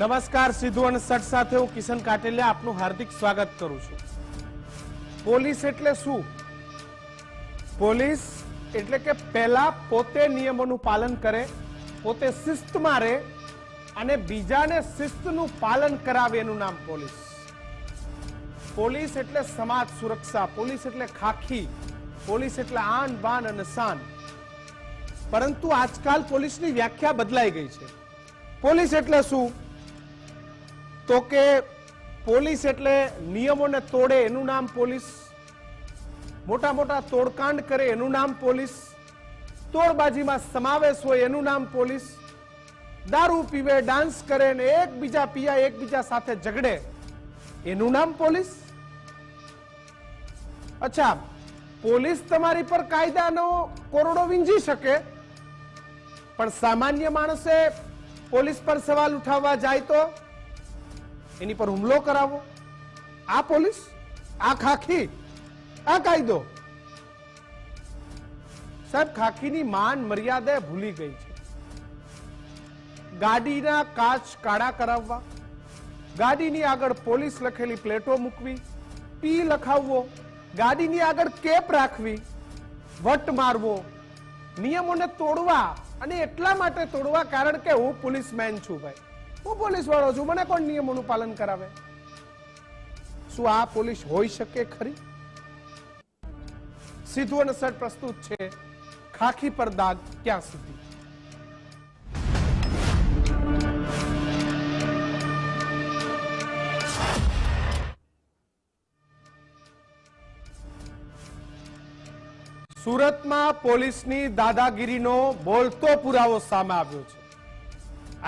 નમસ્કાર, સિદ્ધુ અને સટ સાથે હું કિશન કાટેલિયા આપનું હાર્દિક સ્વાગત કરું છું. પોલીસ એટલે શું? પોલીસ એટલે કે પહેલા પોતે નિયમોનું પાલન કરે, પોતે શિસ્તમાં રહે અને બીજાને શિસ્તનું પાલન કરાવે એનું નામ પોલીસ. પોલીસ એટલે સમાજ સુરક્ષા, પોલીસ એટલે ખાખી, પોલીસ એટલે આન, બાન અને શાન. પરંતુ આજકાલ પોલીસની વ્યાખ્યા બદલાઈ ગઈ છે. પોલીસ એટલે શું? તો કે પોલીસ એટલે નિયમોને તોડે એનું નામ પોલીસ, મોટા મોટા તોડકાંડ કરે એનું નામ પોલીસ, તોડબાજીમાં સમાવેશ હોય એનું નામ પોલીસ, દારૂ પીવે, ડાન્સ કરે ને એકબીજા પિયા એકબીજા સાથે ઝઘડે એનું નામ પોલીસ? અચ્છા, પોલીસ તમારી પર કાયદાનો કોરડો વીંજી શકે, પણ સામાન્ય માણસે પોલીસ પર સવાલ ઉઠાવવા જાય તો? એની પર હુમલો કરાવો. આ પોલીસ, આ ખાખી, આ કાયદો. સાહેબ, ખાખીની માન મર્યાદા ભૂલી ગઈ છે. ગાડીના કાચ કાળા કરાવવા, ગાડીની આગળ પોલીસ લખેલી પ્લેટો મૂકવી, પી લખાવવો, ગાડીની આગળ કેપ રાખવી, વટ મારવો, નિયમોને તોડવા અને એટલા માટે તોડવા કારણ કે હું પોલીસમેન છું ભાઈ. હું પોલીસ વાળો છું. મને કોણ નિયમોનું પાલન કરાવે? શું આ પોલીસ હોઈ શકે ખરી? સીધું અને સટ પ્રસ્તુત છે, ખાખી પર દાગ ક્યાં સુધી? સુરતમાં પોલીસની દાદાગીરીનો બોલતો પુરાવો સામે આવ્યો છે.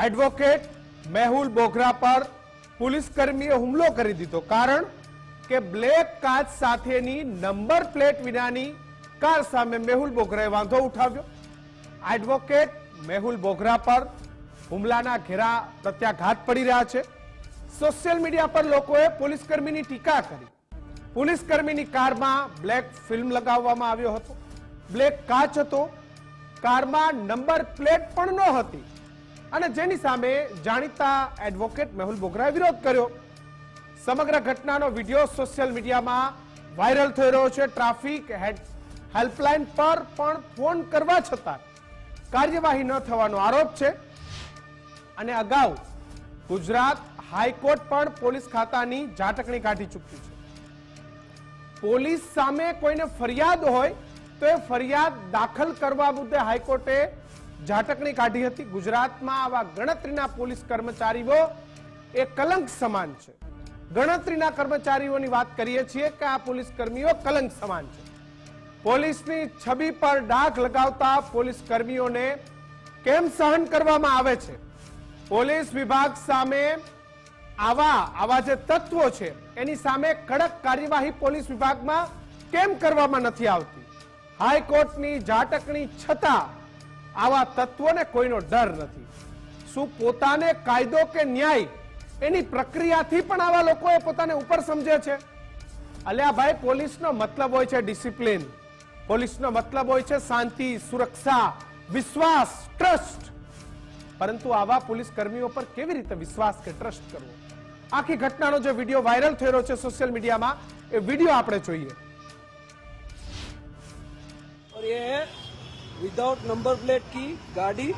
એડવોકેટ મેહુલ બોઘરા પર પોલીસ કર્મીએ હુમલો કરી દીધો. કારણ કે બ્લેક કાચ સાથેની નંબર પ્લેટ વિનાની કાર સામે મેહુલ બોઘરાએ વાંધો ઉઠાવ્યો. એડવોકેટ મેહુલ બોઘરા પર હુમલાના ઘેરા પ્રત્યાઘાત પડી રહ્યા છે. સોશિયલ મીડિયા પર લોકોએ પોલીસ કર્મીની ટીકા કરી. પોલીસ કર્મીની કારમાં બ્લેક ફિલ્મ લગાવવામાં આવ્યો હતો. બ્લેક કાચ હતો. કારમાં નંબર પ્લેટ પણ ન હતી અને જેની સામે જાણીતા એડવોકેટ મેહુલ બોગરાએ વિરોધ કર્યો. સમગ્ર ઘટનાનો વીડિયો સોશિયલ મીડિયામાં વાયરલ થઈ રહ્યો છે. ટ્રાફિક હેલ્પલાઇન પર પણ ફોન કરવા છતાં કાર્યવાહી ન થવાનો આરોપ છે. અને અગાઉ ગુજરાત હાઈકોર્ટ પણ પોલીસ ખાતાની ઝાટકણી કાઢી ચૂક્યું છે. પોલીસ સામે કોઈને ફરિયાદ હોય તો એ ફરિયાદ દાખલ કરવા મુદ્દે હાઈકોર્ટે ઝાટકણી કાઢી હતી. ગુજરાતમાં આવા ગણતરીના પોલીસ કર્મચારીઓ, એ કલંક સમાન છે. ગણતરીના કર્મચારીઓની વાત કરીએ છીએ કે આ પોલીસ કર્મીઓ કલંક સમાન છે. પોલીસની છબી પર ડાઘ લગાવતા પોલીસ કર્મીઓને કેમ સહન કરવામાં આવે છે? પોલીસ વિભાગ સામે આવા આવા જે તત્વો છે, એની સામે કડક કાર્યવાહી પોલીસ વિભાગમાં કેમ કરવામાં નથી આવતી? હાઈકોર્ટની ઝાટકણી છતાં આવા તત્વોને કોઈનો ડર નથી. શું પોતાને કાયદો કે ન્યાય એની પ્રક્રિયાથી પણ આવા લોકોએ પોતાને ઉપર સમજે છે? અલ્યાભાઈ પોલીસનો મતલબ હોય છે ડિસિપ્લિન. પોલીસનો મતલબ હોય છે શાંતિ, સુરક્ષા, વિશ્વાસ, ટ્રસ્ટ. પરંતુ આવા પોલીસ કર્મીઓ પર કેવી રીતે વિશ્વાસ કે ટ્રસ્ટ કરવો? આખી ઘટનાનો જે વીડિયો વાયરલ થયેલો છે સોશિયલ મીડિયામાં, એ વીડિયો આપણે જોઈએ. विदाउट नंबर प्लेट की गाड़ी,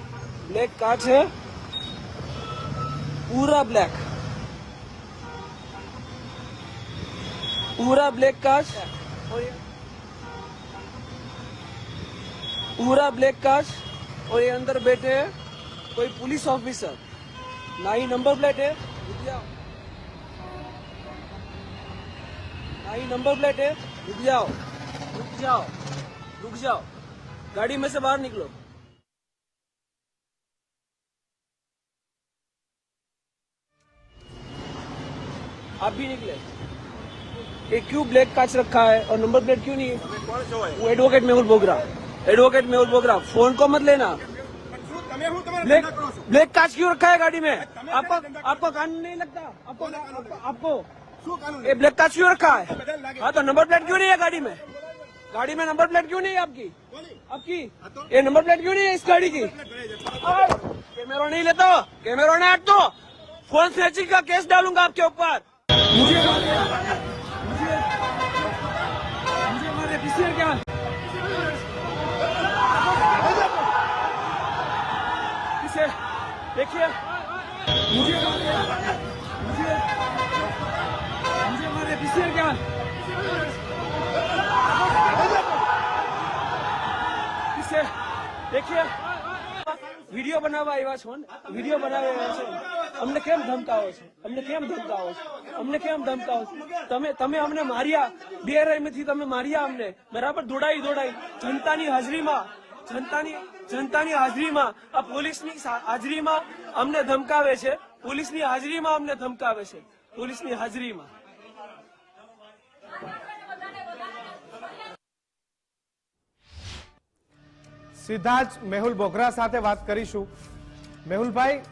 ब्लैक कांच है, पूरा ब्लैक। पूरा ब्लैक कांच। पूरा ब्लैक कांच और ये अंदर बैठे हैं कोई पुलिस ऑफिसर। ना ही नंबर प्लेट है ना ही नंबर प्लेट है, रुक जाओ। रुक जाओ। रुक जाओ। गाड़ी में से बाहर निकलो। आप भी निकले। ये क्यों ब्लैक कांच रखा है और नंबर प्लेट क्यों नहीं है? वो advocate Mehul Bogra advocate Mehul Bogra phone को मत लेना। ब्लैक ब्लैक कांच क्यों रखा है गाड़ी में? आपको आपको कानून नहीं लगता? आपको आपको ये ब्लैक कांच क्यों रखा है? हाँ तो नंबर प्लेट क्यों नहीं है गाड़ी में? गाड़ी में नंबर प्लेट क्यों नहीं है आपकी? आपकी? ये नंबर प्लेट क्यों नहीं है इस गाड़ी की? कैमरा नहीं लेता कैमरा नहीं हट तो फ़ोन स्नैचिंग का केस डालूँगा आपके ऊपर। मुझे मुझे मुझे मारे पीसीआर क्या? देखिए। मुझे देखिए વિડીયો બનાવવા આવ્યા છો ને વિડીયો બનાવવા આવ્યા છો અમને કેમ ધમકાવો છો અમને કેમ ધમકાવો છો અમને કેમ ધમકાવો છો તમે તમે અમને માર્યા બે થી તમે માર્યા અમને બરાબર દોડાઈ દોડાઈ જનતાની હાજરીમાં જનતાની જનતાની હાજરીમાં આ પોલીસની સા- હાજરીમાં અમને ધમકાવે છે પોલીસની હાજરીમાં અમને ધમકાવે છે પોલીસની હાજરીમાં સીધા જ મેહુલ બોગરા સાથે વાત કરીશું. મેહુલભાઈ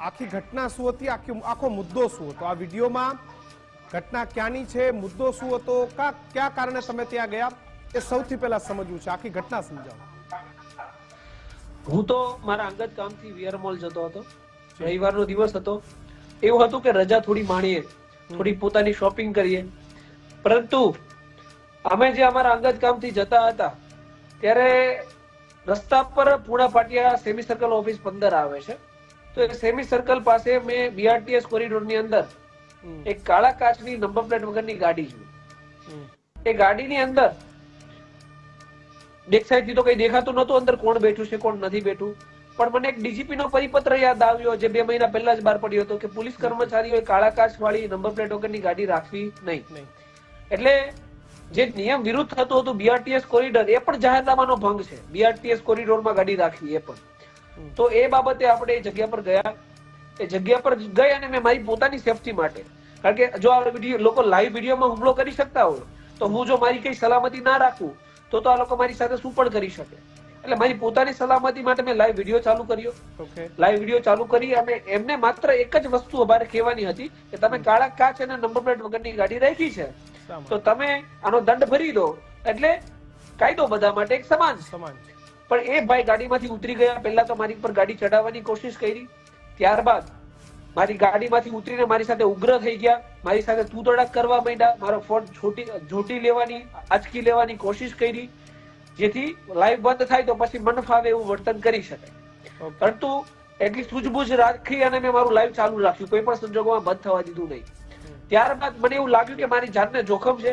આખી ઘટના શું હતી? આખી આખો મુદ્દો શું હતો? આ વિડીયોમાં ઘટના ક્યાંની છે? મુદ્દો શું હતો? કા કયા કારણે તમે ત્યાં ગયા? એ સૌથી પહેલા સમજવું છે. આખી ઘટના સમજાવો. હું તો મારા અંગત કામથી વિયર મોલ જતો હતો. રવિવારનો દિવસ હતો. એવું હતું કે રજા થોડી માણીએ થોડી પોતાની શોપિંગ કરીએ. પરંતુ અમે જે અમારા અંગત કામથી જતા હતા ત્યારે રસ્તા પર Puna Patiya semi circle office પંદર આવે છે. તો એ સેમી સર્કલ પાસે મેં બીઆરટીએસ કોરિડોરની અંદર એક કાળા કાચની નંબર પ્લેટ વગરની ગાડી જોઈ. એ ગાડીની અંદર એક સાઈડથી તો કઈ દેખાતું નતું અંદર કોણ બેઠું છે કોણ નથી બેઠું. પણ મને એક ડીજીપી નો પરિપત્ર યાદ આવ્યો જે બે મહિના પહેલા જ બહાર પડ્યો હતો કે પોલીસ કર્મચારીઓએ કાળા કાચ વાળી નંબર પ્લેટ વગરની ગાડી રાખવી નહીં. એટલે જે નિયમ વિરુદ્ધ થતું હતું બીઆરટીએસ કોરિડોર એ પણ જાહેરનામાનો ભંગ છે. બીઆરટીએસ કોરિડોરમાં ગાડી રાખવી એ પણ. તો એ બાબતે આપણે એ જગ્યા પર ગયા. એ જગ્યા પર ગઈ અને મેં મારી પોતાની સેફટી માટે. કારણ કે જો આ વીડિયો લોકો લાઈવ વિડીયોમાં હુમલો કરી શકતા હોય તો હું જો મારી કઈ સલામતી ના રાખું તો તો આ લોકો મારી સાથે શું પણ કરી શકે. એટલે મારી પોતાની સલામતી માટે મેં લાઈવ વીડિયો ચાલુ કર્યો. લાઈવ વીડિયો ચાલુ કરી અને એમને માત્ર એક જ વસ્તુ અમારે કહેવાની હતી કે તમે કાળા કાચ અને નંબર પ્લેટ વગરની ગાડી રાખી છે. તો તમે આનો દંડ ભરી દો. એટલે કાયદો બધા માટે એક સમાન સમાન પણ એ ભાઈ ગાડીમાંથી ઉતરી ગયા પહેલા તો મારી પર ગાડી ચડાવવાની કોશિશ કરી. ત્યારબાદ મારી ગાડીમાંથી ઉતરીને મારી સાથે ઉગ્ર થઈ ગયા. મારી સાથે તું તડાક કરવા માંડ્યા. મારો ફોન છોટી જોટી લેવાની આંચકી લેવાની કોશિશ કરી. જેથી લાઈવ બંધ થાય તો પછી મન ફાવે એવું વર્તન કરી શકાય પરંતુ એટલી સૂઝબૂઝ રાખી અને મેં મારું લાઈવ ચાલુ રાખ્યું. કોઈ પણ સંજોગોમાં બંધ થવા દીધું નહીં. ત્યારબાદ મને એવું લાગ્યું કે મારી જાનને જોખમ છે.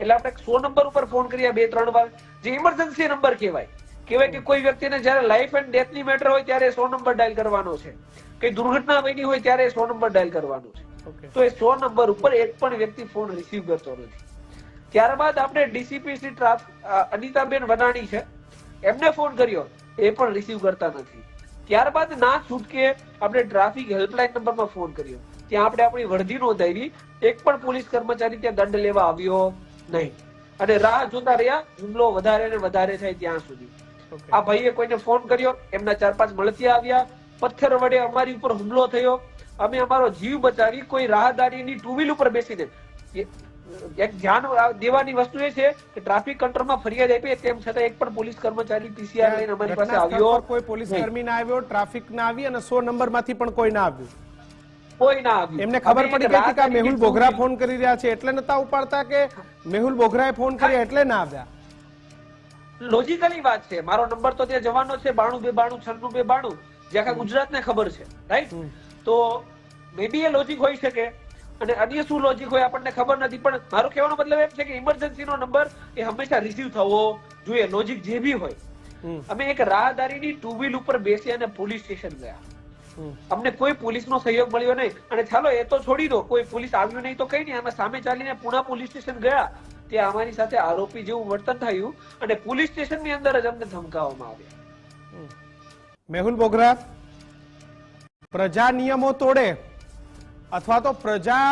એટલે આપણે સો નંબર ઉપર ફોન કર્યા બે ત્રણ વાર. જે ઇમરજન્સી નંબર કહેવાય. કહેવાય કે કોઈ વ્યક્તિને જ્યારે લાઈફ એન્ડ ડેથની મેટર હોય ત્યારે સો નંબર ડાયલ કરવાનો છે. કઈ દુર્ઘટના બની હોય ત્યારે સો નંબર ડાયલ કરવાનો છે. તો એ સો નંબર ઉપર એક પણ વ્યક્તિ ફોન રિસીવ કરતો નથી. ત્યારબાદ આપણે ડીસીપીસી ટ્રાફ અનિતાબેન વનાણી છે. એમને ફોન કર્યો. એ પણ રિસીવ કરતા નથી. ત્યારબાદ ના છૂટકે આપણે ટ્રાફિક હેલ્પલાઇન નંબરમાં ફોન કર્યો. ત્યાં આપણે આપણી વર્ધી નોંધાવી એક પણ પોલીસ કર્મચારી ત્યાં દંડ લેવા આવ્યો નહીં. અને રાહ જોતા રહ્યા હુમલો વધારે ને વધારે થાય ત્યાં સુધી. આ ભાઈએ કોઈને ફોન કર્યો એમના ચાર પાંચ મળતિયા આવ્યા પથ્થર વડે અમારી ઉપર હુમલો થયો. અમે અમારો જીવ બચાવી કોઈ રાહદારીની ટુ વ્હીલ ઉપર બેસીને. એક ધ્યાન દેવાની વસ્તુ એ છે કે ટ્રાફિક કંટ્રોલમાં ફરિયાદ આપી તેમ છતાં એક પણ પોલીસ કર્મચારી પીસીઆર લઈને અમારી પાસે આવ્યો કોઈ પોલીસ કર્મી ના આવ્યો ટ્રાફિક ના આવી અને સો નંબરમાંથી પણ કોઈ ના આવ્યું. કોઈ ના આવ્યું. એમને ખબર પડી ગઈ કે મેહુલ બોગરા ફોન કરી રહ્યા છે એટલે નતા ઉપાડતા કે મેહુલ બોગરાએ ફોન કર્યા એટલે ના આવ્યા? લોજિકલી વાત છે. મારો નંબર તો ત્યાં જવાનો છે બાણું બે બાણું છન્નું બે બાણું. જે આખા ગુજરાતને ખબર છે રાઈટ તો મે બી એ લોજિક હોઈ શકે. અને અન્ય શું લોજિક હોય આપણને ખબર નથી પણ મારો કહેવાનો મતલબ એમ છે કે ઇમરજન્સી નો નંબર એ હંમેશા રિસીવ થવો જોઈએ લોજિક જે બી હોય. અમે એક રાહદારીની ટુ વ્હીલ ઉપર બેસી અને પોલીસ સ્ટેશન ગયા. અમને કોઈ પોલીસનો સહયોગ મળ્યો નહીં. અને ચાલો, એ તો છોડી દો. કોઈ પોલીસ આવ્યું નહીં તો કઈ નહીં. અમે સામે ચાલીને પુના પોલીસ સ્ટેશન ગયા. ત્યાં અમારી સાથે આરોપી જેવું વર્તન થયું અને પોલીસ સ્ટેશનની અંદર જ અમને ધમકાવવામાં આવ્યા. મેહુલ બોગરા, પ્રજા નિયમો તોડે અથવા તો પ્રજા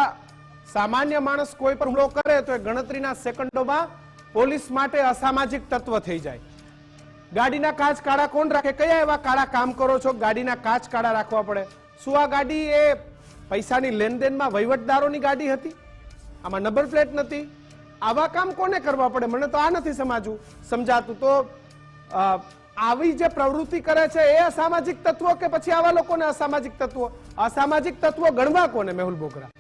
સામાન્ય માણસ કોઈ પર હુમલો કરે તો એ ગણતરીના સેકન્ડોમાં પોલીસ માટે અસામાજિક તત્વ થઈ જાય. ગાડીના કાચ કાળા કોણ રાખે? કયા એવા કાળા કામ કરો છો? ગાડીના કાચ કાળા રાખવા પડે. શું આ ગાડી એ પૈસાની લેનદેનમાં વહીવટદારોની ગાડી હતી? આમાં નંબર પ્લેટ નથી. આવા કામ કોને કરવા પડે? મને તો આ નથી સમજવું. સમજાતું તો આવી જે પ્રવૃત્તિ કરે છે એ અસામાજિક તત્વો કે પછી આવા લોકોને અસામાજિક તત્વો? અસામાજિક તત્વો ગણવા કોને? મેહુલ બોગરા.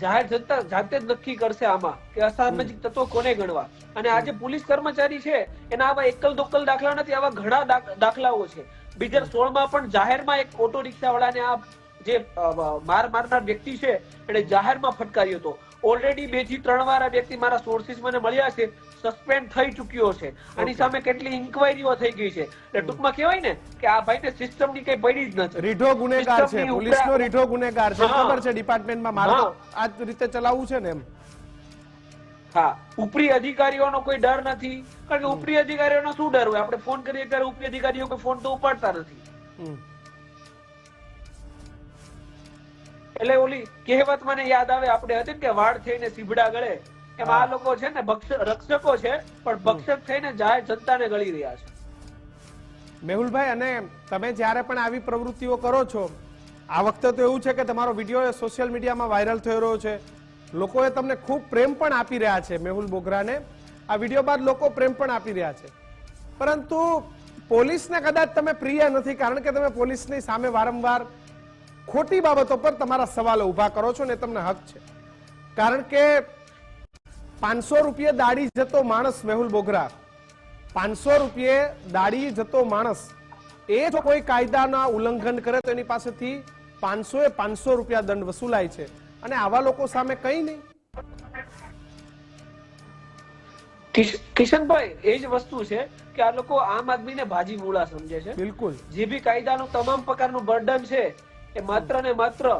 જાહેર જનતા જાતે જ નક્કી કરશે આમાં કે અસામાજિક તત્વો કોને ગણવા? અને આજે પોલીસ કર્મચારી છે, એના આવા એકલ દોકલ દાખલા નથી, આવા ઘણા દાખલાઓ છે. બે હજાર સોળમાં પણ જાહેરમાં એક ઓટો રિક્ષા વાળાને આ જે માર મારનાર વ્યક્તિ છે એને જાહેરમાં ફટકાર્યો હતો. ઓલરેડી બેથી ત્રણ વાર આ વ્યક્તિ મારા સોર્સિસ મને મળ્યા છે સસ્પેન્ડ થઈ ચુક્યો છે. આની સામે કેટલી ઇન્કવાયરીઓ થઈ ગઈ છે. એટલે ટૂંકમાં કહેવાય ને કે આ ભાઈને સિસ્ટમની કઈ પડી જ નથી રીઢો ગુનેગાર છે સિસ્ટમની પોલીસનો રીઢો ગુનેગાર છે ખબર છે ડિપાર્ટમેન્ટમાં મારે આ રીતે ચલાવવું છે ને એમ? હા. ઉપરી અધિકારીઓનો કોઈ ડર નથી. કારણ કે ઉપરી અધિકારીઓનો શું ડર હોય? આપણે ફોન કરીએ ત્યારે ઉપરી અધિકારીઓ કોઈ ફોન તો ઉપાડતા નથી. એટલે ઓલી કહેવત મને યાદ આવે આપણે હતી કે વાળ થઈને સીભડા ગળે. એમ આ લોકો છે ને રક્ષકો છે પણ ભક્ષક થઈને જાહેર જનતાને ગળી રહ્યા છે. મેહુલભાઈ અને તમે જ્યારે પણ આવી પ્રવૃત્તિઓ કરો છો આ વખતે તો એવું છે કે તમારો વીડિયો સોશિયલ મીડિયામાં વાયરલ થઈ રહ્યો છે. લોકોએ તમને ખૂબ પ્રેમ પણ આપી રહ્યા છે મેહુલ બોગરાને. આ વીડિયો બાદ લોકો પ્રેમ પણ આપી રહ્યા છે. પરંતુ પોલીસને કદાચ તમે પ્રિય નથી કારણ કે તમે પોલીસની સામે વારંવાર ખોટી બાબતો પર તમારા સવાલો ઊભા કરો છો ને તમને હક છે. કારણ કે પાંચસો રૂપિયે દાડી જતો માણસ મેહુલ બોગરા. પાંચસો રૂપિયે દાડી જતો માણસ એ જો કોઈ કાયદાના ઉલ્લંઘન કરે તો એની પાસેથી પાંચસો એ પાંચસો રૂપિયા દંડ વસૂલાય છે. અને આવા લોકો સામે કઈ નહીં. કિશ- કિશનભાઈ એ જ વસ્તુ છે કે આ લોકો આમ આદમીને ભાજી મૂળા સમજે છે. બિલકુલ. જે બી કાયદાનું તમામ પ્રકારનું બર્ડન છે એ માત્ર ને માત્ર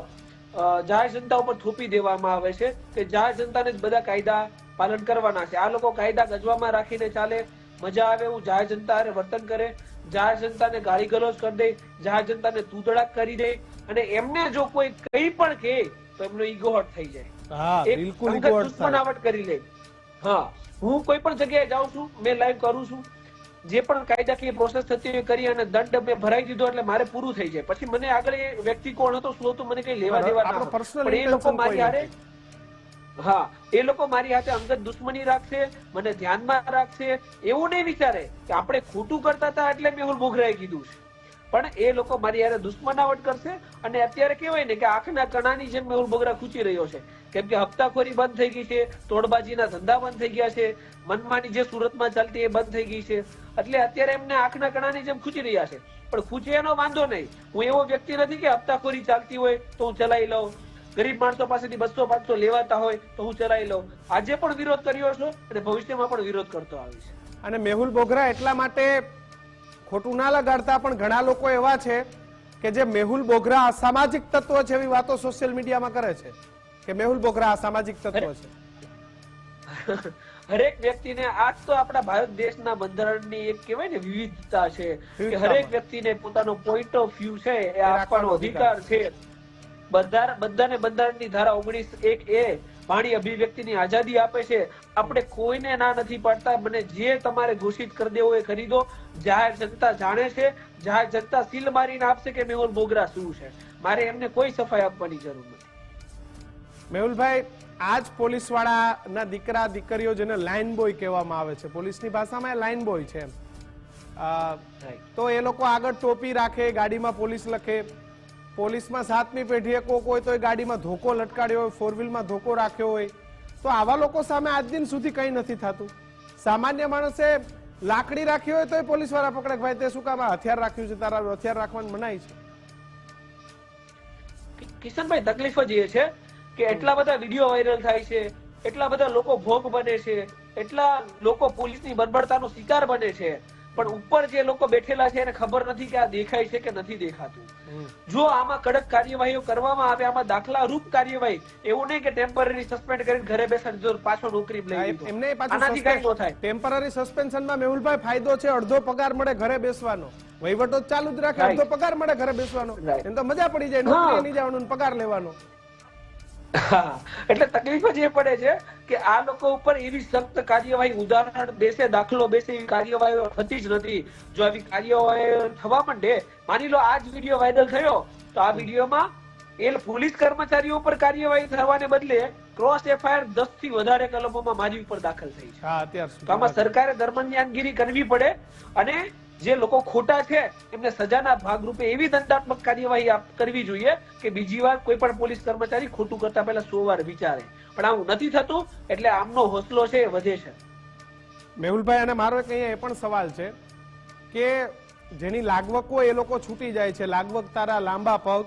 જાહેર જનતા ઉપર થોપી દેવામાં આવે છે કે જાહેર જનતાને જ બધા કાયદા પાલન કરવાના છે. આ લોકો કાયદા ગજવામાં રાખીને ચાલે મજા આવે એવું જાહેર જનતા વર્તન કરે જાહેર જનતાને ગાળી ગલોજ કરી દે જાહેર જનતાને તૂતડાક કરી દે અને એમને જો કોઈ કંઈ પણ કહે તો એમનો ઈગો હટ થઈ જાય. એક બિલકુલ. દુશ્મનાવટ કરી લે. હા હું કોઈ પણ જગ્યાએ જાઉં છું મેં લાઈવ કરું છું જે પણ કાયદાકીય પ્રોસેસ થતી હોય કરી અને દંડ મેં ભરાઈ દીધો એટલે મારે પૂરું થઈ જાય. પછી મને આગળ એ વ્યક્તિ કોણ હતો શું હતું મને કઈ લેવા દેવા ના પણ એ લોકો મારી હારે હા એ લોકો મારી હાથે અંગત દુશ્મની રાખશે મને ધ્યાનમાં રાખશે. એવું નહીં વિચારે કે આપણે ખોટું કરતા હતા એટલે મેહુલ બોગરાએ કીધું છે. પણ એ લોકો મારી યારે દુશ્મનાવટ કરશે અને અત્યારે કહેવાય ને કે આંખના કણાની જેમ મેહુલ બગરા ખૂચી રહ્યો છે. કેમ કે હપ્તાખોરી બંધ થઈ ગઈ છે તોડબાજીના ધંધા બંધ થઈ ગયા છે મનમાની જે સુરતમાં ચાલતી એ બંધ થઈ ગઈ છે. એટલે અત્યારે એમને આંખના કણાની જેમ ખૂચી રહ્યા છે. પણ ખૂચે એનો વાંધો નહીં. હું એવો વ્યક્તિ નથી કે હપ્તાખોરી ચાલતી હોય તો હું ચલાવી લઉં. ગરીબ માણસો પાસેથી બસો પાંચસો લેવાતા હોય તો હું ચલાવી લઉં. આજે પણ વિરોધ કર્યો છું અને ભવિષ્યમાં પણ વિરોધ કરતો આવીશ અને મેહુલ બોગરા એટલા માટે ખોટું ના લગાડતા પણ ઘણા લોકો એવા છે કે જે મેહુલ બોગરા અસામાજિક તત્વ છે એવી વાતો સોશિયલ મીડિયામાં કરે છે. કે મેહુલ બોગરા અસામાજિક તત્વ છે. હરેક વ્યક્તિને આજ તો આપણા ભારત દેશના બંધારણની એક કહેવાય ને વિવિધતા છે કે હરેક વ્યક્તિને પોતાનો પોઈન્ટ ઓફ વ્યૂ છે એ આપવાનો અધિકાર. છે. બધા બધાને બંધારણની ધારા ઓગણીસ એક એ વાણી અભિવ્યક્તિની આઝાદી આપે છે. આપણે કોઈને ના નથી પાડતા. મને જે તમારે ઘોષિત કરી દેવો એ કરી દો. જાહેર જનતા જાણે છે. જાહેર જનતા સીલ મારીને આપશે કે મેહુલ બોગરા શું છે? મારે એમને કોઈ સફાઈ આપવાની જરૂર નથી. મેહુલભાઈ આજ પોલીસ વાળાના દીકરા દીકરીઓ જેને લાઇન બોય કહેવામાં આવે છે. પોલીસની ભાષામાં એ લાઇન બોય છે તો એ લોકો આગળ ટોપી રાખે ગાડીમાં પોલીસ લખે. પોલીસમાં સાતમી પેઢીએ કોક હોય તો એ ગાડીમાં ધોકો લટકાડ્યો હોય ફોર વ્હીલમાં ધોકો રાખ્યો હોય. તો આવા લોકો સામે આજ દિન સુધી કંઈ નથી થતું. સામાન્ય માણસે લાકડી રાખી હોય તો એ પોલીસવાળા પકડે ભાઈ તે શું કામ હથિયાર રાખ્યું છે તારા હથિયાર રાખવાની મનાઈ છે. કિશનભાઈ તકલીફ જ એ છે કે એટલા બધા વીડિયો વાયરલ થાય છે એટલા બધા લોકો ભોગ બને છે એટલા લોકો પોલીસની બર્બરતાનો શિકાર બને છે. પણ ઉપર જે લોકો બેઠેલા છે એને ખબર નથી કે આ દેખાય છે કે નથી દેખાતું. જો આમાં કડક કાર્યવાહીઓ કરવામાં આવે આમાં દાખલા રૂપ કાર્યવાહી એવું નહીં કે ટેમ્પરરી સસ્પેન્ડ કરીને ઘરે બેસાડી દો પાછો નોકરી લઈ એમને આનાથી કઈ ન થાય. ટેમ્પરરી સસ્પેન્શનમાં મેહુલભાઈ ફાયદો છે અડધો પગાર મળે ઘરે બેસવાનો. વહીવટો ચાલુ જ રાખે અડધો પગાર મળે ઘરે બેસવાનો. એમ તો મજા પડી જાય નોકરી નહીં જવાનું પગાર લેવાનો. હા, એટલે તકલીફ જ એ પડે છે કે આ લોકો ઉપર એવી સખ્ત કાર્યવાહી ઉદાહરણ બેસે દાખલો બેસે એવી કાર્યવાહી થતી જ નથી. જો આવી કાર્યવાહી થવા માંડે માની લો આ જ વીડિયો વાયરલ થયો તો આ વિડીયોમાં એ પોલીસ કર્મચારીઓ પર કાર્યવાહી થવાને બદલે ક્રોસ એફઆઈઆર દસથી વધારે કલમોમાં મારી ઉપર દાખલ થઈ છે. આમાં સરકારે દરમિયાનગીરી કરવી પડે અને જે લોકો ખોટા છે, એમને સજાના ભાગરૂપે એવી દંડાત્મક કાર્યવાહી કરવી જોઈએ કે બીજી વાર કોઈ પણ પોલીસ કર્મચારી ખોટું કરતા પહેલા સો વાર વિચારે. પણ આવું નથી થતું, એટલે આમનો હોસલો છે, એ વધે છે. મેહુલભાઈ, અને મારો એક અહીંયા એ પણ સવાલ છે કે જેની લાગવકો એ લોકો છૂટી જાય છે, લાગવક તારા લાંબા પગ,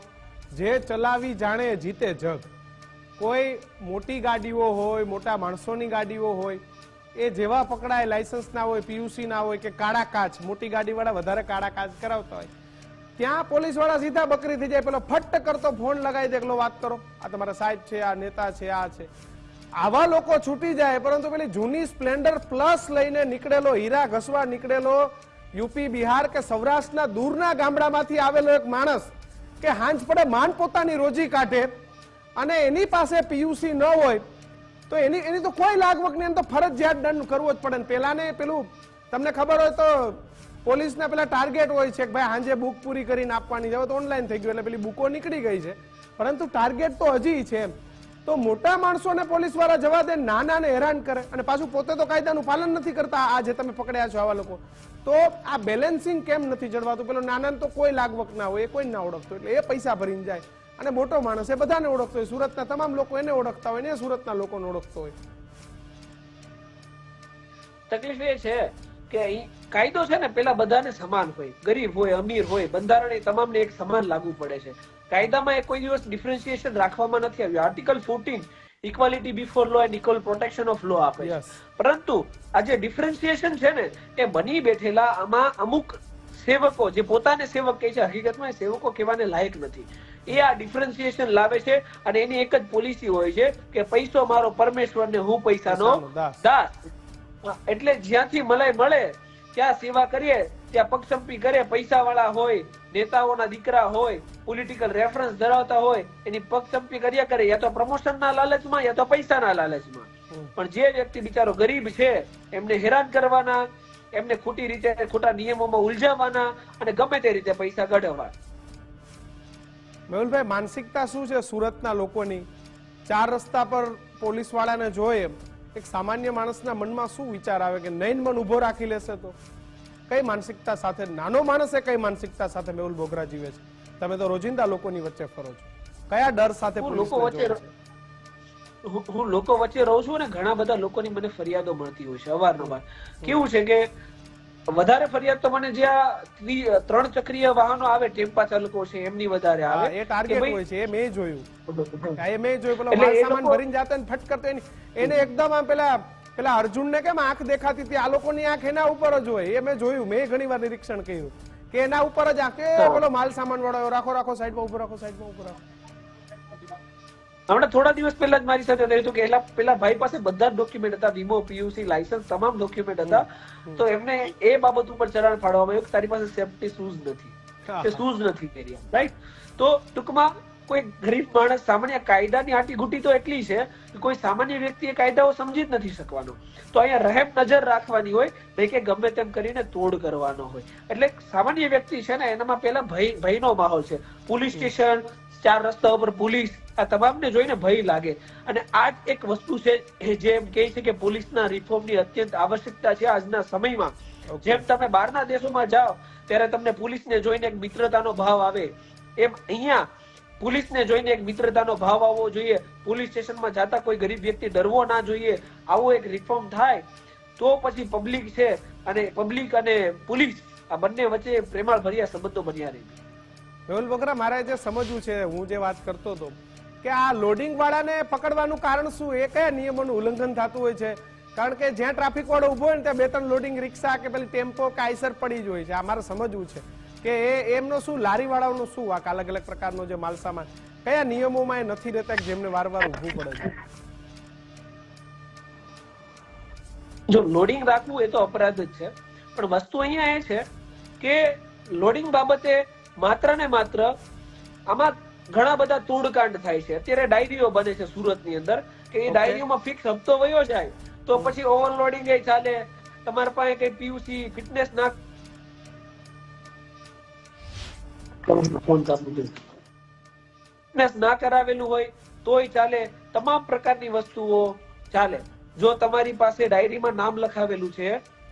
જે ચલાવી જાણે જીતે જગ. કોઈ મોટી ગાડીઓ હોય, મોટા માણસોની ગાડીઓ હોય એ જેવા પકડાય લાયસન્સ ના હોય પીયુસી ના હોય કે કાળા કાચ, મોટી ગાડીવાળા વધારે કાળા કાચ કરાવતા હોય, ત્યાં પોલીસવાળા સીધા બકરી થઈ જાય. પેલો ફટ કરતો ફોન લગાવી દે, એકલો વાત કરો. આ તમારા સાહેબ છે, આ નેતા છે, આ છે. આવા લોકો છૂટી જાય, પરંતુ પેલી જૂની સ્પ્લેન્ડર પ્લસ લઈને નીકળેલો, હીરા ઘસવા નીકળેલો યુપી, બિહાર કે સૌરાષ્ટ્રના દૂરના ગામડામાંથી આવેલો એક માણસ કે હાંજ પડે માન પોતાની રોજી કાઢે અને એની પાસે પીયુસી ન હોય તો એની એની તો કોઈ લાગવકની એમ તો ફરજિયાત દંડ કરવો જ પડે ને. પેલાને પેલું તમને ખબર હોય તો પોલીસના પેલા ટાર્ગેટ હોય છે કે ભાઈ સાંજે બુક પૂરી કરીને આપવાની હવે તો ઓનલાઈન થઈ ગયું એટલે પેલી બુકો નીકળી ગઈ છે. પરંતુ ટાર્ગેટ તો હજી છે એમ. તો મોટા માણસોને પોલીસવાળા જવા દે, નાનાને હેરાન કરે અને પાછું પોતે તો કાયદાનું પાલન નથી કરતા આ જે તમે પકડ્યા છો આવા લોકો. તો આ બેલેન્સિંગ કેમ નથી જળવાતું? પેલો નાનાને તો કોઈ લાગવક ના હોય, એ કોઈ ના ઓળખતો. એટલે એ પૈસા ભરીને જાય. અને મોટો માણસ એ બધાને ઓળખતો હોય. સુરતના તમામ લોકો એને ઓળખતા હોય ને સુરતના લોકોને ઓળખતો હોય. તકલીફ એ છે કે કાયદો છે ને પેલા બધાને સમાન હોય. ગરીબ હોય અમીર હોય બંધારણ એ તમામને એક સમાન લાગુ પડે છે. કાયદામાં એ કોઈ દિવસ ડિફરન્શિએશન રાખવામાં નથી આવ્યું. Article fourteen equality before law and equal protection of law આપે છે. પરંતુ આ જે ડિફરન્શિએશન છે ને એ બની બેઠેલા આમાં અમુક સેવકો જે પોતાને સેવક કહે છે હકીકતમાં સેવકો કહેવાને લાયક નથી. એ આ ડિફરન્સિએશન લાવે છે અને એની એક જ પોલિસી હોય છે કે પૈસો મારો પરમેશ્વર ને હું પૈસાનો દાસ. એટલે જ્યાંથી મલાઈ મળે ત્યાં સેવા કરીએ ત્યાં પક્ષંપી કરે પૈસા વાળા હોય નેતાઓના દીકરા હોય પોલિટિકલ રેફરન્સ ધરાવતા હોય એની પક્ષંપી કર્યા કરે યા તો પ્રમોશન ના લાલચમાં યા તો પૈસાના લાલચમાં. પણ જે વ્યક્તિ બિચારો ગરીબ છે એમને હેરાન કરવાના એમને ખોટી રીતે ખોટા નિયમોમાં ઉલઝાવવાના અને ગમે તે રીતે પૈસા ગઢવા મેહુલભાઈ માનસિકતા શું છે સુરતના લોકોની? ચાર રસ્તા પર પોલીસ વાળાને જોઈએ એક સામાન્ય માણસના મનમાં શું વિચાર આવે કે નૈન મન ઊભો રાખી લેશે તો? કઈ માનસિકતા સાથે નાનો માણસ કઈ માનસિકતા સાથે મેહુલ બોગરા જીવે છે? તમે તો રોજિંદા લોકોની વચ્ચે ફરો છો. કયા ડર સાથે લોકો વચ્ચે હું હું લોકો વચ્ચે રહું છું ને ઘણા બધા લોકોની મને ફરિયાદો મળતી હોય છે અવારનવાર. કેવું છે કે વધારે ફરિયાદ તો મને જે આ ત્રણ ચક્રીય વાહનો આવે ટેમ્પા ચાલકો છે એમની વધારે આવે. એ ટાર્ગેટ હોય છે એ મેં જોયું. એ મેં જોયું પેલો માલ સામાન ભરીને જાતા ને ફટ કરતો એને એકદમ આમ પેલા પેલા અર્જુનને કેમ આંખ દેખાતી હતી? આ લોકોની આંખ એના ઉપર જ હોય. એ મેં જોયું. મેં ઘણી વાર નિરીક્ષણ કર્યું. કે એના ઉપર જ આંખ. પેલો માલ સામાન વાળો રાખો રાખો સાઈડમાં ઊભો રાખો સાઈડમાં ઊભો રાખો. હમણાં થોડા દિવસ પહેલા જ મારી સાથે થયું હતું કે એટલા પેલા ભાઈ પાસે બધા ડોક્યુમેન્ટ હતા વીમો પીયુસી લાયસન્સ તમામ ડોક્યુમેન્ટ હતા. તો એમને એ બાબત ઉપર ચલાણ ફાડવામાં આવ્યું કે તારી પાસે સેફટી શૂઝ નથી. કે શૂઝ નથી પહેર્યા રાઈટ તો ટૂંકમાં કોઈ ગરીબ માણસ સામાન્ય કાયદાની આટી ઘૂંટી તો એટલી છે કે કોઈ સામાન્ય વ્યક્તિ એ કાયદાઓ સમજી જ નથી શકવાનો. તો અહીંયા રહેમ નજર રાખવાની હોય નહીં કે ગમે તેમ કરીને તોડ કરવાનો હોય. એટલે સામાન્ય વ્યક્તિ છે ને એનામાં પેલા ભય ભયનો માહોલ છે. પોલીસ સ્ટેશન ચાર રસ્તા ઉપર પોલીસ આ તમામને જોઈને ભય લાગે. અને આ જ એક વસ્તુ છે જે એમ કહે છે કે પોલીસના રિફોર્મની અત્યંત આવશ્યકતા છે આજના સમયમાં. જેમ તમે બહારના દેશોમાં જાઓ ત્યારે તમને પોલીસને જોઈને એક મિત્રતાનો ભાવ આવે. એમ અહીંયા પોલીસને જોઈને એક મિત્રતાનો ભાવ આવવો જોઈએ. પોલીસ સ્ટેશનમાં જાતા કોઈ ગરીબ વ્યક્તિ ડરવો ના જોઈએ. આવો એક રિફોર્મ થાય તો પછી પબ્લિક છે અને પબ્લિક અને પોલીસ આ બંને વચ્ચે પ્રેમાળ ભર્યા સંબંધો બન્યા રહે. મેહુલ બોગરા મારે જે સમજવું છે, હું જે વાત કરતો હતો કે આ લોડિંગ વાળાને પકડવાનું કારણ શું? એ કયા નિયમોનું ઉલ્લંઘન થતું હોય છે? કારણ કે જ્યાં ટ્રાફિક વાળો ઊભો હોય ને, ત્યાં બે ત્રણ લોડિંગ રિક્ષા કે પેલી ટેમ્પો કે આઈસર પડી જ હોય છે. આ મારે સમજવું છે કે એ, એમનો શું, લારી વાળાનો શું વાક અલગ અલગ પ્રકારનો જે માલ સામાન કયા નિયમોમાં એ નથી રહેતા કે જેમને વારવાર વાર ઊભું પડે છે? જો લોડિંગ રાખવું એ તો અપરાધ જ છે. પણ વસ્તુ અહીંયા એ છે કે લોડિંગ બાબતે માત્ર ને માત્ર આમાં ઘણા બધા તોડકાંડ થાય છે. અત્યારે ડાયરીઓ બને છે સુરતની અંદર કે એ ડાયરીઓમાં ફિક્સ હપ્તો વયો જાય તો પછી ઓવરલોડિંગ એ ચાલે તમારા પાસે કઈ પીયુસી ફિટનેસ ના ફિટનેસ ના કરાવેલું હોય તોય ચાલે તમામ પ્રકારની વસ્તુઓ ચાલે. જો તમારી પાસે ડાયરીમાં નામ લખાવેલું છે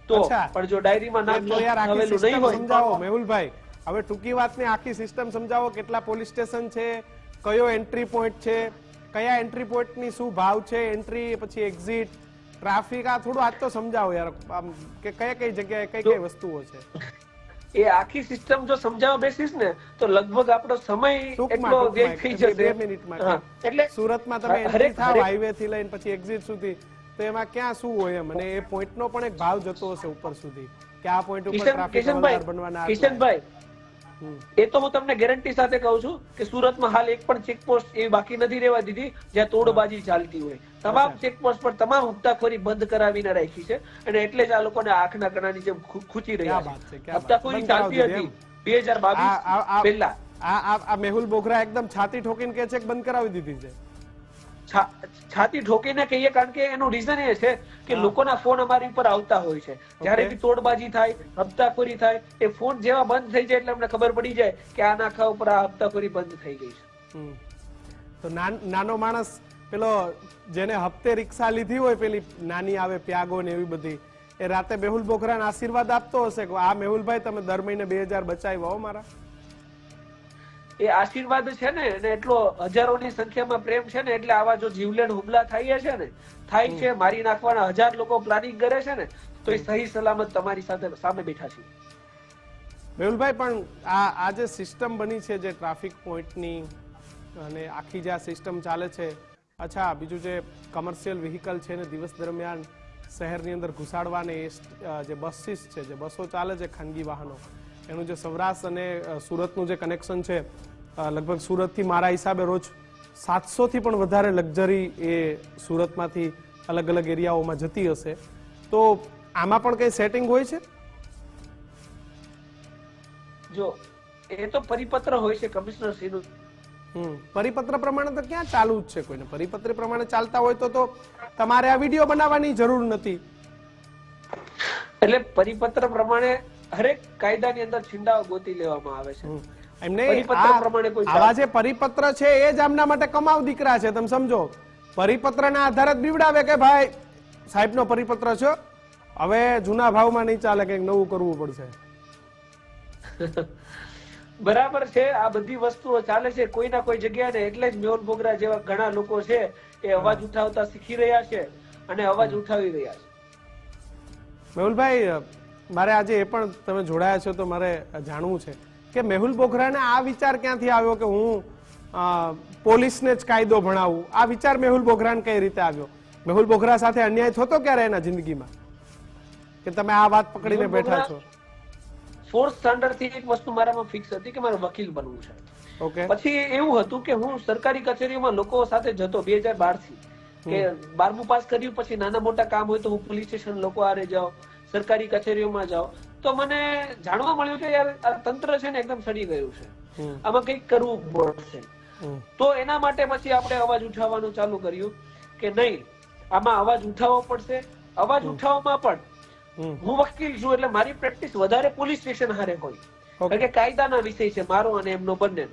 તો પણ જો ડાયરીમાં નામ લખાવેલું નહીં હોય મેહુલભાઈ. હવે ટૂંકી વાતની આખી સિસ્ટમ સમજાવો કેટલા પોલીસ સ્ટેશન છે કયો એન્ટ્રી પોઈન્ટ છે કયા એન્ટ્રી પોઈન્ટની શું ભાવ છે એન્ટ્રી પછી એક્ઝિટ ટ્રાફિક આ થોડું આજ તો સમજાવો યાર આમ કે કઈ કઈ જગ્યાએ કઈ કઈ વસ્તુઓ છે એ આખી સિસ્ટમ જો સમજાવવા બેસીસ ને તો લગભગ આપણો સમય એટલો વ્યય થઈ બે જશે મિનિટમાં એટલે સુરતમાં તમે એન્ટ્રી થાવ હાઈવે થી લઈને પછી એક્ઝિટ સુધી તો એમાં ક્યાં શું હોય એમ અને એ પોઈન્ટ નો પણ એક ભાવ જતો હશે ઉપર સુધી કે આ પોઈન્ટ ઉપર ટ્રાફિક બનવાના કિશનભાઈ. એ તો હું તમને ગેરંટી સાથે કહું છું કે સુરતમાં હાલ એક પણ ચેકપોસ્ટ એવી બાકી નથી રહેવા દીધી જ્યાં તોડબાજી ચાલતી હોય. તમામ ચેકપોસ્ટ પર તમામ હપ્તાખોરી બંધ કરાવીને રાખી છે અને એટલે જ આ લોકોને આંખના કણાની જેમ ખૂચી રહ્યા છે. હપ્તાખોરી ચાલતી હતી બે હજાર બાવીસ પહેલા. આ મેહુલ બોખરા એકદમ છાતી ઠોકીને કે છે કે બંધ કરાવી દીધી છા- છાતી ઠોકીને કહીએ કારણ કે એનું રીઝન એ છે કે લોકોના ફોન અમારી ઉપર આવતા હોય છે. જ્યારે બી તોડબાજી થાય હપ્તાખોરી થાય એ ફોન જેવા બંધ થઈ જાય એટલે અમને ખબર પડી જાય કે આ નાખા ઉપર આ હપ્તાખોરી બંધ થઈ ગઈ છે. તો નાન- માણસ પેલો જેને હપ્તે રિક્ષા લીધી હોય પેલી નાની આવે પ્યાગો ને એવી બધી એ રાતે મેહુલ બોખરાને આશીર્વાદ આપતો હશે કે આ મેહુલભાઈ તમે દર મહિને બે હજાર બચાવ્યા હો મારા. એ આશીર્વાદ છે ને અને એટલો હજારોની સંખ્યામાં પ્રેમ છે ને એટલે આવા જો જીવલેણ હુમલા થાય છે ને થાય છે મારી નાખવાના હજાર લોકો પ્લાનિંગ કરે છે ને તો એ સહી સલામત તમારી સાથે સામે બેઠા છે. મેહુલભાઈ પણ આ આ જે સિસ્ટમ બની છે જે ટ્રાફિક પોઈન્ટની અને આખી જે આ સિસ્ટમ ચાલે છે અચ્છા બીજું જે કમર્શિયલ વ્હીકલ છે ને દિવસ દરમિયાન શહેરની અંદર ઘુસાડવાને એ જે બસીસ છે જે બસો ચાલે છે ખાનગી વાહનો એનું જે સૌરાષ્ટ્ર અને સુરતનું જે કનેક્શન છે લગભગ સુરતથી મારા હિસાબે રોજ સાતસોથી પણ વધારે લક્ઝરી એ સુરતમાંથી અલગ અલગ એરિયાઓમાં જતી હશે. તો આમાં પણ કંઈ સેટિંગ હોય છે? જો એ તો પરિપત્ર હોય છે કમિશનર શ્રીનું. હમ. પરિપત્ર પ્રમાણે તો ક્યાં ચાલુ જ છે કોઈને? પરિપત્ર પ્રમાણે ચાલતા હોય તો તો તમારે આ વીડિયો બનાવવાની જરૂર નથી. એટલે પરિપત્ર પ્રમાણે હરેક કાયદાની અંદર છિંડાઓ ગોતી લેવામાં આવે છે. હમ. એમ નહીં, પરિપત્ર આ- પ્રમાણે કોઈ આવા જે પરિપત્ર છે એ જ આમના માટે કમાવ દીકરા છે. તમે સમજો પરિપત્રના આધારે જ બીવડાવે કે ભાઈ સાહેબનો પરિપત્ર છે હવે જૂના ભાવમાં નહીં ચાલે કંઈક નવું કરવું પડશે. બરાબર છે આ બધી વસ્તુઓ ચાલે છે કોઈ ના કોઈ જગ્યાએ એટલે જ મ્યોન બોગરા જેવા ઘણા લોકો છે એ અવાજ ઉઠાવતા શીખી રહ્યા છે અને અવાજ ઉઠાવી રહ્યા છે. મેહુલભાઈ મારે આજે એ પણ તમે જોડાયા છો તો મારે જાણવું છે. કે મેહુલ પોખરાને આ વિચાર ક્યાંથી આવ્યો કે હું પોલીસને જ કાયદો ભણાવું? આ વિચાર મેહુલ પોખરાને કઈ રીતે આવ્યો? મેહુલ પોખરા સાથે અન્યાય થતો ક્યારે એના જિંદગીમાં? કે તમે આ વાત પકડીને બેઠા છો? ફોર્થ સ્ટાન્ડર્ડથી એક વસ્તુ મારામાં ફિક્સ હતી કે મારે વકીલ બનવું છે. ઓકે. પછી એવું હતું કે હું સરકારી કચેરીઓમાં લોકો સાથે જતો બે હજાર બારથી કે બારમું પાસ કર્યું પછી નાના મોટા કામ હોય તો હું પોલીસ સ્ટેશન લોકો આરે જાઉં સરકારી કચેરીઓમાં જાઉં. તો મને જાણવા મળ્યું કે યાર આ તંત્ર છે ને એકદમ સડી ગયું છે. આમાં કંઈક કરવું પડશે. તો એના માટે પછી આપણે અવાજ ઉઠાવવાનું ચાલુ કર્યું કે નહીં આમાં અવાજ ઉઠાવવો પડશે. અવાજ ઉઠાવવામાં પણ હું વકીલ છું એટલે મારી પ્રેક્ટિસ વધારે પોલીસ સ્ટેશન હારે હોય. કારણ કે કાયદાના વિષય છે મારો અને એમનો બંને.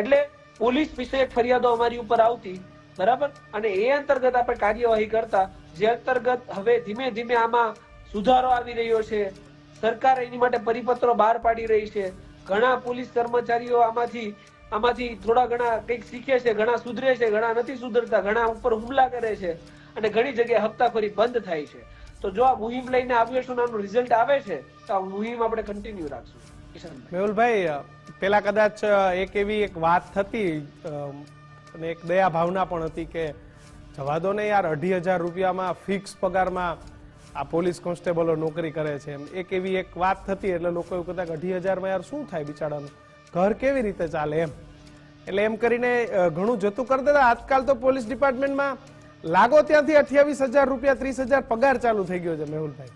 એટલે પોલીસ વિષયક ફરિયાદો અમારી ઉપર આવતી બરાબર? અને એ અંતર્ગત આપણે કાર્યવાહી કરતા જે અંતર્ગત હવે ધીમે ધીમે આમાં સુધારો આવી રહ્યો છે સરકાર એની માટે પરિપત્રો બહાર પાડી રહી છે. ઘણા પોલીસ કર્મચારીઓ આમાંથી આમાંથી થોડા ઘણા કંઈક શીખે છે, ઘણા સુધરે છે, ઘણા નથી સુધરતા, ઘણા ઉપર હુમલા કરે છે અને ઘણી જગ્યાએ હપ્તાખોરી બંધ થાય છે. તો જો આ મુહિમ લઈને આવ્યો છું આનું રિઝલ્ટ આવે છે, તો આ મુહિમ આપણે કન્ટિન્યુ રાખશું. મેહુલભાઈ, પેલા કદાચ એક એવી એક વાત થતી અને એક દયા ભાવના પણ હતી કે જવા દો ને યાર, અઢી હજાર રૂપિયામાં ફિક્સ પગારમાં આ પોલીસ કોન્સ્ટેબલો નોકરી કરે છે એમ. એક એવી એક વાત થતી એટલે લોકો એવું કહેતા કે અઢી હજારમાં યાર શું થાય બિચારાનું? ઘર કેવી રીતે ચાલે એમ? એટલે એમ કરીને ઘણું જતું કરી દેતા. આજકાલ તો પોલીસ ડિપાર્ટમેન્ટમાં લાગો ત્યાંથી અઠ્યાવીસ હજાર રૂપિયા ત્રીસ હજાર પગાર ચાલુ થઈ ગયો છે મેહુલભાઈ.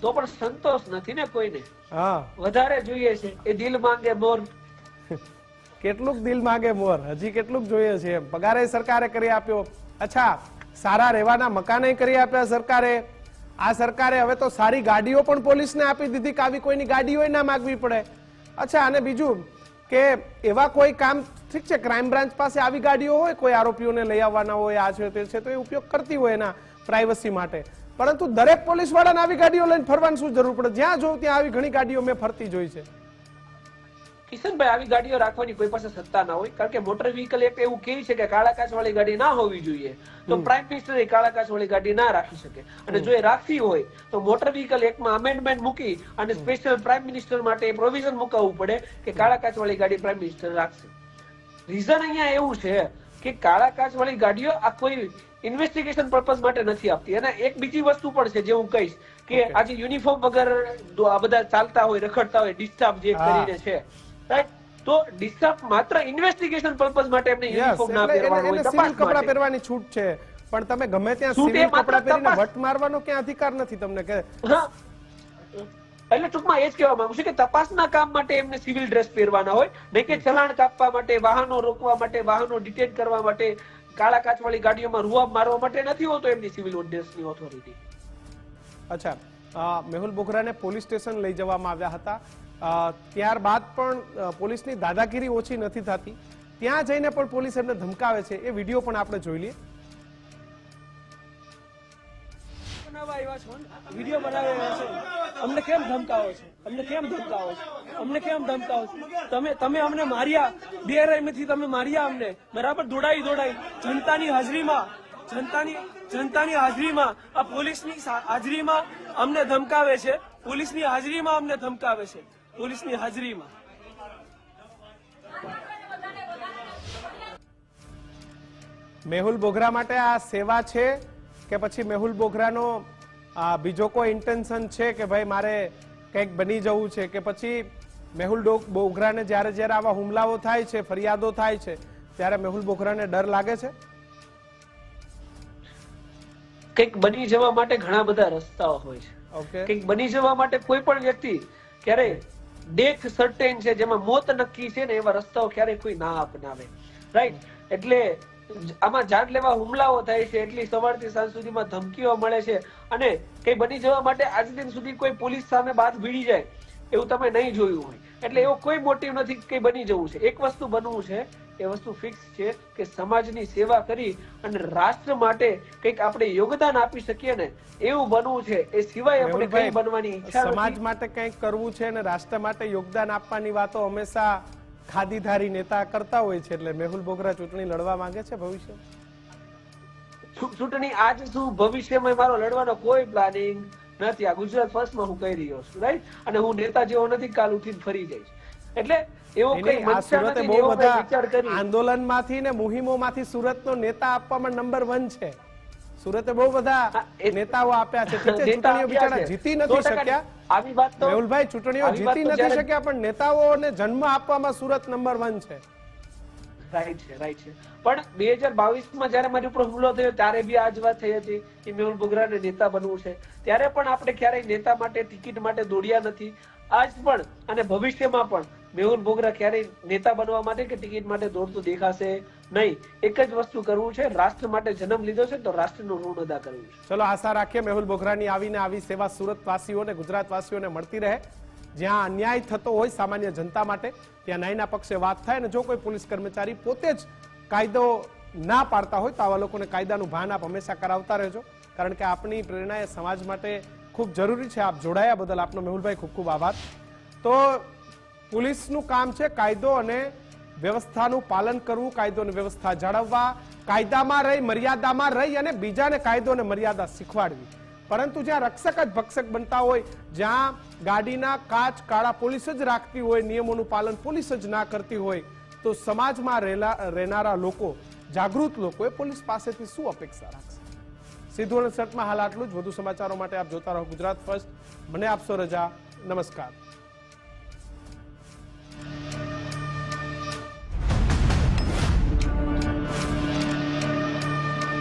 તો પણ સંતોષ નથી ને કોઈને? હા. વધારે જોઈએ છે. એ દિલ માંગે મોર. કેટલુંક દિલ માંગે મોર. હજી કેટલુંક જોઈએ છે એમ. પગારે સરકારે કરી આપ્યો. અચ્છા સારા રહેવાના મકાને કરી આપ્યા સરકારે. આ સરકારે હવે તો સારી ગાડીઓ પણ પોલીસને આપી દીધી કે આવી કોઈની ગાડીઓ ના માગવી પડે. અચ્છા, અને બીજું કે એવા કોઈ કામ, ઠીક છે ક્રાઇમ બ્રાન્ચ પાસે આવી ગાડીઓ હોય, કોઈ આરોપીઓને લઈ આવવાના હોય, આ છે, તે છે, તો એ ઉપયોગ કરતી હોય એના પ્રાઇવસી માટે. પરંતુ દરેક પોલીસ વાળાને આવી ગાડીઓ લઈને ફરવાની શું જરૂર પડે? જ્યાં જોઉં ત્યાં આવી ઘણી ગાડીઓ મેં ફરતી જોઈ છે. કિશનભાઈ આવી ગાડીઓ રાખવાની કોઈ પાસે સત્તા ના હોય. કારણ કે મોટર વ્હીકલ એક એવું કહે છે કે કાળા કાચ વાળી ગાડી ના હોવી જોઈએ. તો પ્રાઇમ મિનિસ્ટર એ કાળા કાચ વાળી ગાડી ના રાખી શકે. અને જો એ રાખવી હોય તો મોટર વ્હીકલ એક્ટમાં અમેન્ડમેન્ટ મૂકી અને સ્પેશિયલ પ્રાઇમ મિનિસ્ટર માટે પ્રોવિઝન મુકાવવું પડે કે કાળા કાચ વાળી ગાડી પ્રાઇમ મિનિસ્ટર રાખશે. રીઝન અહીંયા એવું છે કે કાળા કાચ વાળી ગાડીઓ આ કોઈ ઇન્વેસ્ટિગેશન પર્પઝ માટે નથી આપતી. અને એક બીજી વસ્તુ પણ છે જે હું કહીશ કે આજે યુનિફોર્મ વગર આ બધા ચાલતા હોય રખડતા હોય ડિસ્ટર્બ જે. કરીને છે તો ડિસ્ટર્બ માત્ર ઇન્વેસ્ટિગેશન પર્પઝ માટે એમને યુનિફોર્મ ના પહેરવાનું હોય તપાસ કપડાં પહેરવાની છૂટ છે. પણ તમે ગમે ત્યાં સિવિલ કપડાં પહેરીને વટ મારવાનો ક્યાં અધિકાર નથી તમને કે એટલે ટૂંકમાં એ જ કહેવા માંગુ છું કે તપાસના કામ માટે એમને સિવિલ ડ્રેસ પહેરવાના હોય નહીં કે ચલાણ કાપવા માટે વાહનો રોકવા માટે વાહનો ડિટેન કરવા માટે કાળા કાચવાળી ગાડીઓમાં રૂઆબ મારવા માટે નથી હોતો એમની સિવિલ ડ્રેસની ઓથોરિટી અચ્છા. મેહુલ બોગરાને પોલીસ સ્ટેશન લઈ જવામાં આવ્યા હતા. ત્યારબાદ પણ પોલીસની દાદાગીરી ઓછી નથી થતી. ત્યાં જઈને પણ પોલીસ એમને ધમકાવે છે. એ વીડિયો પણ આપણે જોઈ લઈએ. વીડિયો બનાવ્યા છે. અમને કેમ ધમકાવો છો? અમને કેમ ધમકાવો છો? અમને કેમ ધમકાવો તમે તમે અમને માર્યા. બેથી તમે માર્યા અમને. બરાબર? દોડાઈ દોડાઈ. જનતાની હાજરીમાં, જનતાની જનતાની હાજરીમાં, આ પોલીસની હાજરીમાં અમને ધમકાવે છે. પોલીસની હાજરીમાં અમને ધમકાવે છે. પોલીસની હાજરીમાં. મેહુલ બોઘરા માટે આ સેવા છે કે પછી મેહુલ બોઘરાનો આ બીજો કોઈ ઇન્ટેન્શન છે કે ભાઈ મારે કંઈક બની જવું છે કે પછી મેહુલ બોઘરાને જ્યારે જ્યારે આવા હુમલાઓ થાય છે ફરિયાદો થાય છે ત્યારે મેહુલ બોઘરાને ડર લાગે છે? કંઈક બની જવા માટે ઘણા બધા રસ્તાઓ હોય છે. ઓકે કંઈક બની જવા માટે કોઈ પણ વ્યક્તિ ક્યારે ડેથ સર્ટેન છે, જેમાં મોત નક્કી છે ને એવા રસ્તાઓ ક્યારેય કોઈ ના અપનાવે. રાઈટ એટલે આમાં જાન લેવા હુમલાઓ થાય છે, એટલી સવારથી સાંજ સુધીમાં ધમકીઓ મળે છે અને કઈ બની જવા માટે આજ દિન સુધી કોઈ પોલીસ સામે બાદ ભીડી જાય, એવું તમે નહીં જોયું હોય. એટલે એવો કોઈ મોટિવ નથી કે બની જવું છે. એક વસ્તુ બનવું છે એ વસ્તુ ફિક્સ છે કે સમાજની સેવા કરી અને રાષ્ટ્ર માટે કંઈક આપણે યોગદાન આપી શકીએ ને એવું બનવું છે. એ સિવાય આપણે કઈ બનવાની ઈચ્છા સમાજ માટે કંઈક કરવું છે અને રાષ્ટ્ર માટે યોગદાન આપવાની વાતો હંમેશા ખાદીધારી નેતા કરતા હોય છે એટલે મેહુલ બોગરા ચૂંટણી લડવા માંગે છે ભવિષ્ય ચૂંટણી આજ શું ભવિષ્યમાં મારો લડવાનો કોઈ પ્લાનિંગ નથી. આ ગુજરાત ફર્સ્ટમાં હું કહી રહ્યો છું રાઈટ અને હું નેતા જેવો નથી કાલ ઉઠીને ફરી જઈશ. એટલે એવો કઈ બહુ બધા આંદોલનમાંથી ને મુહિમોમાંથી સુરતનો નેતા આપવામાં નંબર વન છે. સુરતે બહુ બધા નેતાઓ આપ્યા છે. ચૂંટણીઓ બિચારા જીતી નથી શક્યા. આવી વાત તો મેહુલભાઈ ચૂંટણીઓ જીતી નથી શક્યા પણ નેતાઓને જન્મ આપવામાં સુરત નંબર વન છે. રાઈટ છે રાઈટ છે. પણ બે હજાર બાવીસમાં જયારે મારી ઉપર હુમલો થયો, ત્યારે બી આ જ વાત થઈ હતી કે મેહુલ બોગરાને નેતા બનવું છે. ત્યારે પણ આપણે ક્યારેય નેતા માટે, ટિકિટ માટે દોડ્યા નથી. આજ પણ અને ભવિષ્યમાં પણ મેહુલ બોગરા ક્યારેય નેતા બનવા માટે કે ટિકિટ માટે દોડતું દેખાશે નહીં. એક જ વસ્તુ કરવું છે, રાષ્ટ્ર માટે જન્મ લીધો છે, તો રાષ્ટ્રનું ઋણ અદા કરવું છે. ચલો, આશા રાખીએ મેહુલ બોગરાની આવીને આવી સેવા સુરતવાસીઓને, ગુજરાતવાસીઓને મળતી રહે. જ્યાં અન્યાય થતો હોય સામાન્ય જનતા માટે, ત્યાં ન્યાયના પક્ષે વાત થાય અને જો કોઈ પોલીસ કર્મચારી પોતે જ કાયદો ના પાડતા હોય તો આવા લોકોને કાયદાનું ભાન આપ હંમેશા કરાવતા રહેજો. કારણ કે આપની પ્રેરણા એ સમાજ માટે ખૂબ જરૂરી છે. આપ જોડાયા બદલ આપનો મેહુલભાઈ ખૂબ ખૂબ આભાર. તો પોલીસનું કામ છે કાયદો અને વ્યવસ્થાનું પાલન કરવું કાયદો અને વ્યવસ્થા જાળવવા, કાયદામાં રહી, મર્યાદામાં રહી અને બીજાને કાયદો અને મર્યાદા શીખવાડવી. પરંતુ જ્યાં રક્ષક જ ભક્ષક બનતા હોય, જ્યાં ગાડીના કાચ કાળા પોલીસ જ રાખતી હોય, નિયમોનું પાલન પોલીસ જ ના કરતી હોય, તો સમાજમાં રહેલા, રહેનારા લોકો, જાગૃત લોકો એ પોલીસ પાસેથી શું અપેક્ષા રાખશે? સીધું સટમાં હાલ આટલું જ. વધુ સમાચારો માટે આપ જોતા રહો ગુજરાત ફર્સ્ટ. મને આપશો રજા. નમસ્કાર.